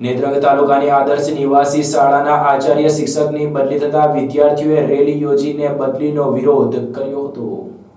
નેત્રંગ તાલુકાની આદર્શ નિવાસી શાળાના આચાર્ય શિક્ષકની બદલી થતા વિદ્યાર્થીઓએ રેલી યોજીને બદલીનો વિરોધ કર્યો હતો.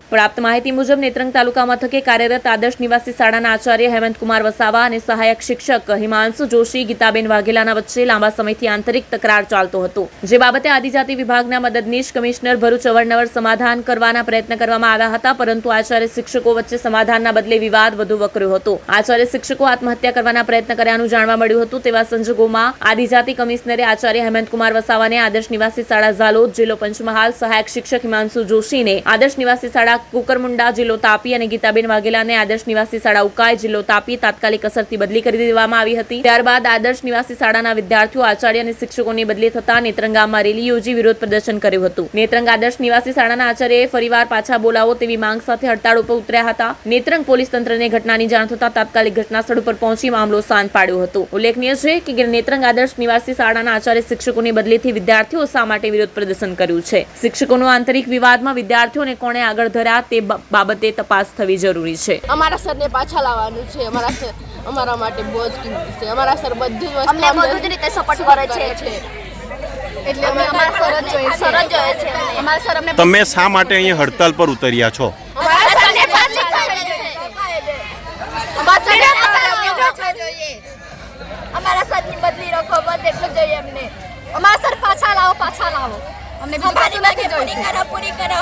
પ્રાપ્ત માહિતી મુજબ નેત્રંગ તાલુકા મથકે કાર્યરત આદર્શ નિવાસી શાળાના આચાર્ય હેમંતકુમાર વસાવા અને સહાયક શિક્ષક હિમાંશુ જોશી, ગીતાબેન વાઘેલાના વચ્ચે લાંબા સમયથી આંતરિક તકરાર ચાલતો હતો. જે બાબતે આદિજાતિ વિભાગના મદદનીશ કમિશનર ભરૂચ અવારનવાર સમાધાન કરવાના પ્રયત્ન કરવામાં આવ્યા હતા, પરંતુ આચાર્ય શિક્ષકો વચ્ચે સમાધાનના બદલે વિવાદ વધુ વકર્યો હતો. આચાર્ય શિક્ષકો આત્મહત્યા કરવાના પ્રયત્ન કર્યાનું જાણવા મળ્યું હતું, તેવા સંજોગોમાં આદિજાતિ કમિશનરે આચાર્ય હેમંતકુમાર વસાવાને આદર્શ નિવાસી શાળા ઝાલોદ, જિલ્લો પંચમહાલ, સહાયક શિક્ષક હિમાંશુ જોશીને આદર્શ નિવાસી શાળા કુકરમુંડા જિલ્લો તાપી અને ગીતાબેન વાઘેલાને આદર્શ નિવાસી શાળા ઉકાઈ જિલ્લો તાપી તાત્કાલિક અસરથી બદલી કરી દેવામાં આવી હતી. ત્યારબાદ આદર્શ નિવાસી શાળાના વિદ્યાર્થીઓ, આચાર્ય અને શિક્ષકોની બદલી થતા નેત્રંગામાં રેલી યોજી વિરોધ પ્રદર્શન કર્યું હતું. નેત્રંગ આદર્શ નિવાસી શાળાના આચાર્યએ ફરીવાર પાછા બોલાવો તેવી માંગ સાથે હડતાળ ઉપર ઉતર્યા હતા. નેત્રંગ પોલીસ તંત્રને ઘટનાની જાણ થતા તાત્કાલિક ઘટનાસ્થળ ઉપર પહોંચી મામલો શાંત પાડ્યો હતો. ઉલ્લેખનીય છે કે નેત્રંગ આદર્શ નિવાસી શાળાના આચાર્ય શિક્ષકોની બદલીથી વિદ્યાર્થીઓ શા માટે વિરોધ પ્રદર્શન કર્યું છે? શિક્ષકોનો આંતરિક વિવાદમાં વિદ્યાર્થીઓને કોણે આગળ ધર્યા તે બાબતે તપાસ થવી જરૂરી છે. અમારા સરને પાછા લાવવાનું છે. અમારા સર અમારા માટે બહુ જ કિંમતી છે. અમારા સર બધી જ વસ્તુ અમને બધું જ રીતે સપોર્ટ કરે છે. એટલે અમે અમારા સર જ જોઈએ સર જ જોઈએ છે. અમારા સર અમને તમે શા માટે અહીંયા હડતાલ પર ઉતર્યા છો? અમારા સરને પાછા અમારા સરને પાછા જોઈએ. અમારા સરની બદલી રાખો બસ એટલું જોઈએ અમને. અમારા સર પાછા લાવો પાછા લાવો. અમને બીજું પૂરી કરો પૂરી કરો.